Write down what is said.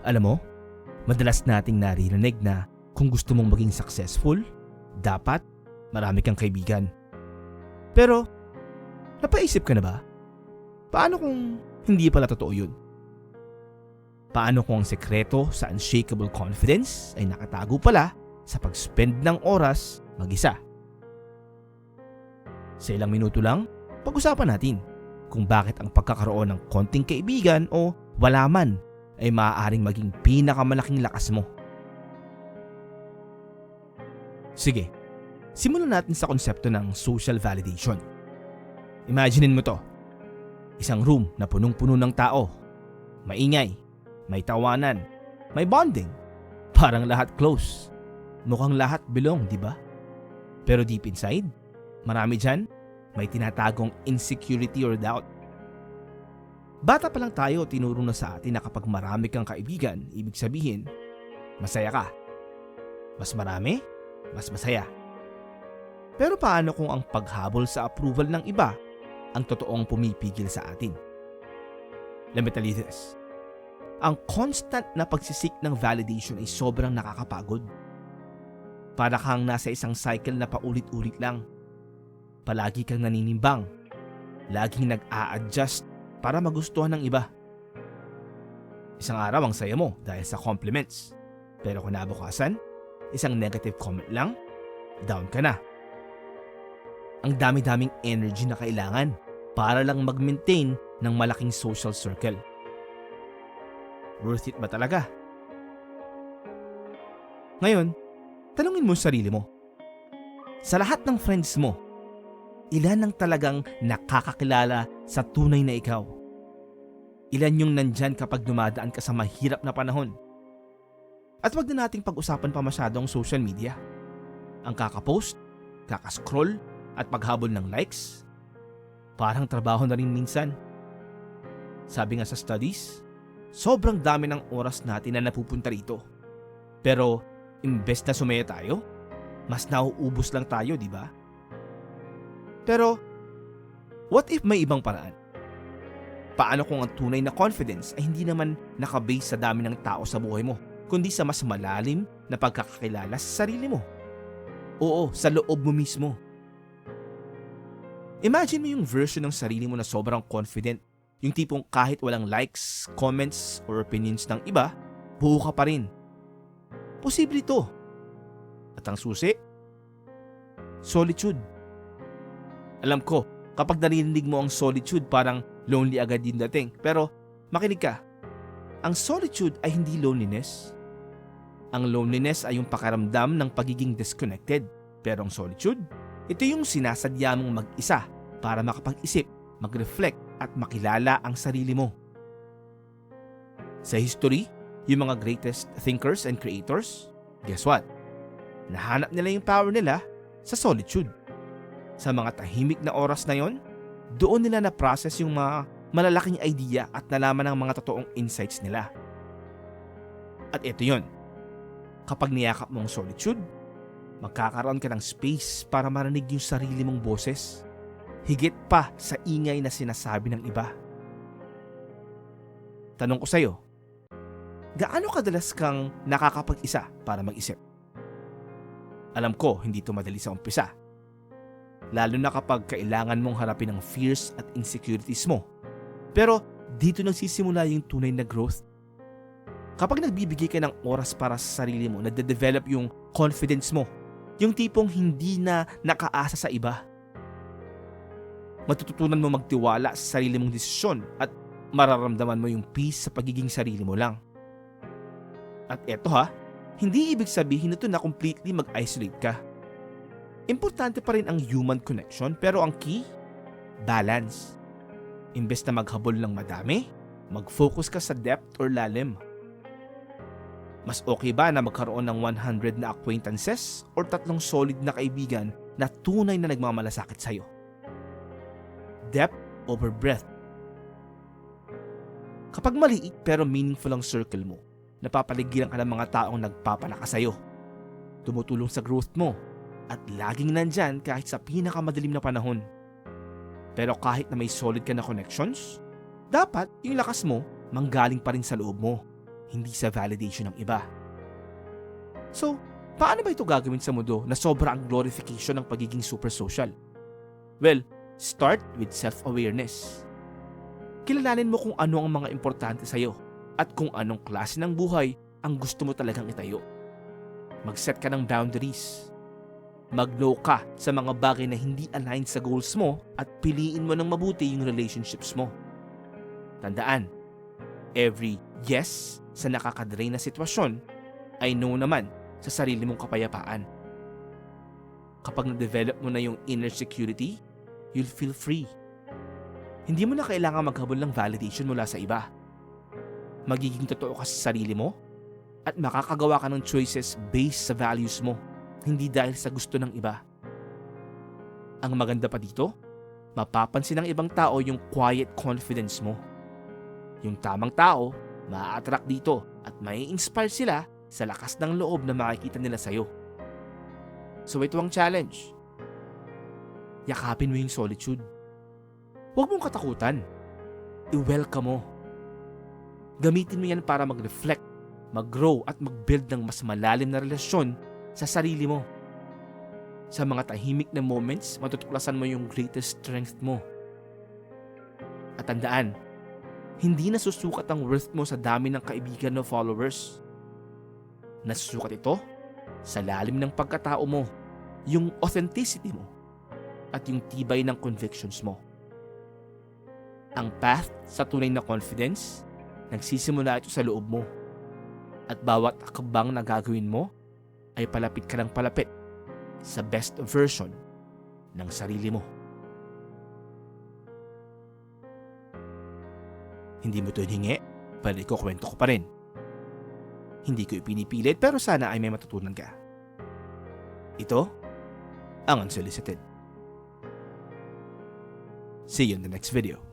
Alam mo, madalas nating naririnig na kung gusto mong maging successful, dapat marami kang kaibigan. Pero, napaisip ka na ba? Paano kung hindi pala totoo yun? Paano kung ang sekreto sa unshakable confidence ay nakatago pala sa pag-spend ng oras mag-isa? Sa ilang minuto lang, pag-usapan natin kung bakit ang pagkakaroon ng konting kaibigan o wala man ay maaaring maging pinakamalaking lakas mo. Sige, simulan natin sa konsepto ng social validation. Imaginein mo to. Isang room na punong-puno ng tao. Maingay, may tawanan, may bonding. Parang lahat close. Mukhang lahat belong, di ba? Pero deep inside, marami dyan, may tinatagong insecurity or doubt. Bata pa lang tayo, tinuro na sa atin na kapag marami kang kaibigan, ibig sabihin, masaya ka. Mas marami, mas masaya. Pero paano kung ang paghabol sa approval ng iba ang totoong pumipigil sa atin? Let me tell you this. Ang constant na pagsisik ng validation ay sobrang nakakapagod. Para kang nasa isang cycle na paulit-ulit lang. Palagi kang naninimbang. Laging nag-a-adjust para magustuhan ng iba. Isang araw ang saya mo dahil sa compliments. Pero kung nabukasan, isang negative comment lang, down ka na. Ang dami-daming energy na kailangan para lang mag-maintain ng malaking social circle. Worth it ba talaga? Ngayon, tanungin mo sa sarili mo. Sa lahat ng friends mo, ilan ang talagang nakakakilala sa tunay na ikaw? Ilan yung nandyan kapag dumadaan ka sa mahirap na panahon? At wag na nating pag-usapan pa masyado ang social media. Ang kakapost, kakascroll, at paghabol ng likes, parang trabaho na rin minsan. Sabi nga sa studies, sobrang dami ng oras natin na napupunta rito. Pero, imbes na sumaya tayo, mas nauubos lang tayo, di ba? Pero, what if may ibang paraan? Paano kung ang tunay na confidence ay hindi naman nakabase sa dami ng tao sa buhay mo, kundi sa mas malalim na pagkakakilala sa sarili mo? Oo, sa loob mo mismo. Imagine mo yung version ng sarili mo na sobrang confident. Yung tipong kahit walang likes, comments, or opinions ng iba, buo ka pa rin. Posible ito. At ang susi? Solitude. Alam ko, kapag narinig mo ang solitude, parang lonely agad yung dating. Pero makinig ka, ang solitude ay hindi loneliness. Ang loneliness ay yung pakaramdam ng pagiging disconnected. Pero ang solitude, ito yung sinasadya mong mag-isa para makapag-isip, mag-reflect at makilala ang sarili mo. Sa history, yung mga greatest thinkers and creators, guess what? Nahanap nila yung power nila sa solitude. Sa mga tahimik na oras na yon, doon nila na-process yung mga malalaking idea at nalaman ang mga totoong insights nila. At ito yon. Kapag niyakap mo ang solitude, magkakaroon ka ng space para marinig yung sarili mong boses. Higit pa sa ingay na sinasabi ng iba. Tanong ko sa'yo, gaano kadalas kang nakakapag-isa para mag-isip? Alam ko, hindi ito madali sa umpisa. Lalo na kapag kailangan mong harapin ang fears at insecurities mo. Pero dito nagsisimula yung tunay na growth. Kapag nagbibigay ka ng oras para sa sarili mo, nade-develop yung confidence mo. Yung tipong hindi na nakaasa sa iba. Matututunan mo magtiwala sa sarili mong desisyon at mararamdaman mo yung peace sa pagiging sarili mo lang. At eto ha, hindi ibig sabihin nito na completely mag-isolate ka. Importante pa rin ang human connection pero ang key, balance. Imbes na maghabol ng madami, mag-focus ka sa depth or lalim. Mas okay ba na magkaroon ng 100 na acquaintances or tatlong solid na kaibigan na tunay na nagmamalasakit sa'yo? Depth over breadth. Kapag maliit pero meaningful ang circle mo, napapaligiran ka ng mga taong nagpapalakas sa'yo. Tumutulong sa growth mo at laging nandyan kahit sa pinakamadilim na panahon. Pero kahit na may solid ka na connections, dapat yung lakas mo manggaling pa rin sa loob mo. hindi sa validation ng iba. So, paano ba ito gagawin sa mundo na sobra ang glorification ng pagiging super social? Well, start with self-awareness. Kilalanin mo kung ano ang mga importante sa'yo at kung anong klase ng buhay ang gusto mo talagang itayo. Mag-set ka ng boundaries. Mag-no ka sa mga bagay na hindi aligned sa goals mo at piliin mo ng mabuti yung relationships mo. Tandaan, every yes sa nakakadrain na sitwasyon ay no naman sa sarili mong kapayapaan. Kapag na-develop mo na yung inner security, you'll feel free. Hindi mo na kailangan maghabol ng validation mula sa iba. Magiging totoo ka sa sarili mo at makakagawa ka ng choices based sa values mo, hindi dahil sa gusto ng iba. Ang maganda pa dito, mapapansin ng ibang tao yung quiet confidence mo. Yung tamang tao, maa-attract dito at may inspire sila sa lakas ng loob na makikita nila sa'yo. So ito ang challenge. Yakapin mo yung solitude. Huwag mong katakutan. I-welcome mo. Gamitin mo yan para mag-reflect, mag-grow at mag-build ng mas malalim na relasyon sa sarili mo. Sa mga tahimik na moments, matutuklasan mo yung greatest strength mo. At tandaan, hindi nasusukat ang worth mo sa dami ng kaibigan o followers. Nasusukat ito sa lalim ng pagkatao mo, yung authenticity mo, at yung tibay ng convictions mo. Ang path sa tunay na confidence, nagsisimula ito sa loob mo. At bawat akbang na gagawin mo, ay palapit ka ng palapit sa best version ng sarili mo. Hindi mo ito hiningi, pero ikukwento ko pa rin. Hindi ko ipinipilit pero sana ay may matutunan ka. Ito, ang unsolicited. See you in the next video.